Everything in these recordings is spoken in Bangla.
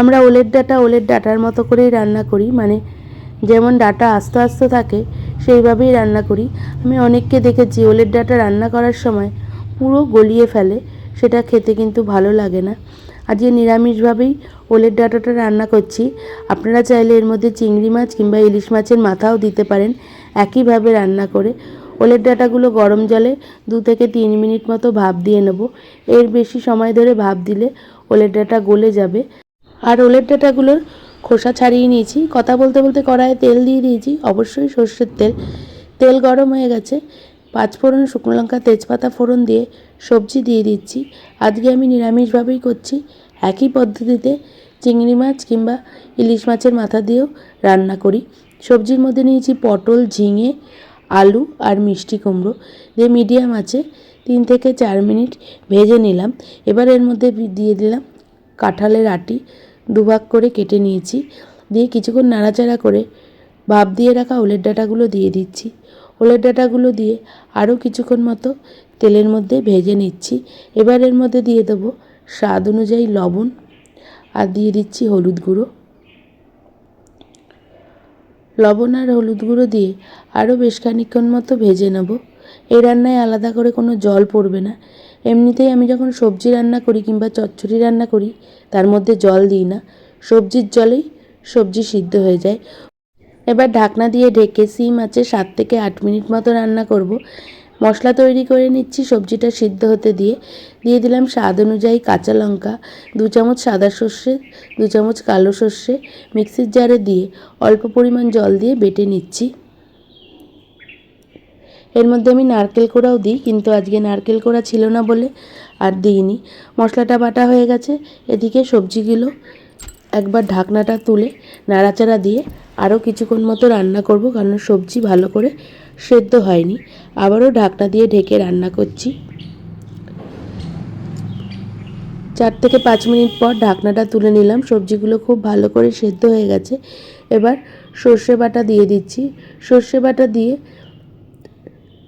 আমরা ওলের ডাটা ওলের ডাটার মতো করেই রান্না করি মানে যেমন ডাটা আস্তে আস্তে থাকে, সেইভাবেই রান্না করি। আমি অনেককে দেখেছি ওলের ডাটা রান্না করার সময় পুরো গলিয়ে ফেলে, সেটা খেতে কিন্তু ভালো লাগে না। আজকে নিরামিষভাবেই ওলের ডাঁটাটা রান্না করছি। আপনারা চাইলে এর মধ্যে চিংড়ি মাছ কিংবা ইলিশ মাছের মাথাও দিতে পারেন একইভাবে রান্না করে। ওলের ডাঁটাগুলো গরম জলে দু থেকে তিন মিনিট মতো ভাপ দিয়ে নেব। এর বেশি সময় ধরে ভাপ দিলে ওলের ডাঁটা গলে যাবে। আর রোলের ডাঁটাগুলোর খোসা ছাড়িয়ে নিয়েছি। কথা বলতে বলতে কড়াইয়ে তেল দিয়ে দিয়েছি। অবশ্যই সর্ষের তেল। তেল গরম হয়ে গেছে। পাঁচ ফোড়ন শুকনো লঙ্কা, তেজপাতা ফোড়ন দিয়ে সবজি দিয়ে দিচ্ছি। আজকে আমি নিরামিষভাবেই করছি। একই পদ্ধতিতে চিংড়ি মাছ কিংবা ইলিশ মাছের মাথা দিয়েও রান্না করি। সবজির মধ্যে নিয়েছি পটল, ঝিঙে, আলু আর মিষ্টি কুমড়ো। দিয়ে মিডিয়াম আছে, তিন থেকে চার মিনিট ভেজে নিলাম। এবার এর মধ্যে দিয়ে দিলাম কাঁঠালের আটি দুভাগ করে কেটে নিয়েছি। দিয়ে কিছুক্ষণ নাড়াচাড়া করে ভাপ দিয়ে রাখা ওলের ডাঁটাগুলো দিয়ে দিচ্ছি। ওলের ডাঁটাগুলো দিয়ে আরও কিছুক্ষণ মতো তেলের মধ্যে ভেজে নিচ্ছি। এবার এর মধ্যে দিয়ে দেবো স্বাদ অনুযায়ী লবণ আর দিয়ে দিচ্ছি হলুদ গুঁড়ো। লবণ আর হলুদ গুঁড়ো দিয়ে আরও বেশ খানিকক্ষণ মতো ভেজে নেব। এই রান্নায় আলাদা করে কোনো জল পড়বে না। এমনিতেই আমি যখন সবজি রান্না করি কিংবা চচ্চড়ি রান্না করি, তার মধ্যে জল দিই না। সবজির জলেই সবজি সিদ্ধ হয়ে যায়। এবার ঢাকনা দিয়ে ঢেকে সিম আছে, সাত থেকে আট মিনিট মতো রান্না করব। মশলা তৈরি করে নিচ্ছি, সবজিটা সিদ্ধ হতে দিয়ে। দিয়ে দিলাম স্বাদ অনুযায়ী কাঁচা লঙ্কা, দু চামচ সাদা সর্ষে, দু চামচ কালো সর্ষে মিক্সির জারে দিয়ে অল্প পরিমাণ জল দিয়ে বেটে নিচ্ছি। এর মধ্যে আমি নারকেল কোড়াও দিই, কিন্তু আজকে নারকেল কোড়া ছিল না বলে আর দিইনি। মশলাটা বাটা হয়ে গেছে, এদিকে সবজিগুলো একবার ঢাকনাটা তুলে নাড়াচাড়া দিয়ে আরও কিছুক্ষণ মতো রান্না করব, কারণ সবজি ভালো করে সেদ্ধ হয়নি। আবারও ঢাকনা দিয়ে ঢেকে রান্না করছি। চার থেকে পাঁচ মিনিট পর ঢাকনাটা তুলে নিলাম, সবজিগুলো খুব ভালো করে সেদ্ধ হয়ে গেছে। এবার সর্ষে বাটা দিয়ে দিচ্ছি। সর্ষে বাটা দিয়ে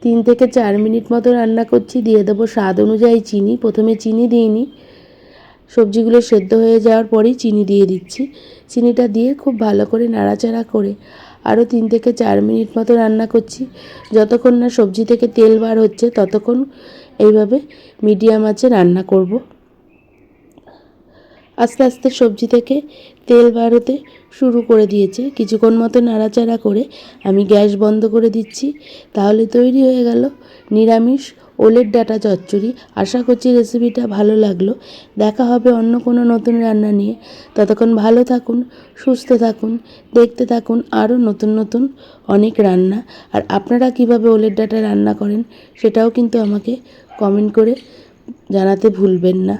তিন থেকে চার মিনিট মতো রান্না করছি, দিয়ে দেবো স্বাদ অনুযায়ী চিনি। প্রথমে চিনি দিইনি। সবজিগুলো সেদ্ধ হয়ে যাওয়ার পরেই চিনি দিয়ে দিচ্ছি। চিনিটা দিয়ে খুব ভালো করে নাড়াচাড়া করে আরও তিন থেকে চার মিনিট মতো রান্না করছি। যতক্ষণ না সবজি থেকে তেল বার হচ্ছে, ততক্ষণ এইভাবে মিডিয়াম আছে রান্না করব। আস্তে আস্তে সবজি থেকে তেল বার শুরু করে দিয়েছে। কিছুক্ষণ মতো নাড়াচাড়া করে আমি গ্যাস বন্ধ করে দিচ্ছি। তাহলে তৈরি হয়ে গেল নিরামিষ ওলের ডাটা চচ্চড়ি। আশা করছি রেসিপিটা ভালো লাগল। দেখা হবে অন্য কোনো নতুন রান্না নিয়ে। ততক্ষণ ভালো থাকুন, সুস্থ থাকুন, দেখতে থাকুন আরও নতুন নতুন অনেক রান্না। আর আপনারা কীভাবে ওলের ডাটা রান্না করেন সেটাও কিন্তু আমাকে কমেন্ট করে জানাতে ভুলবেন না।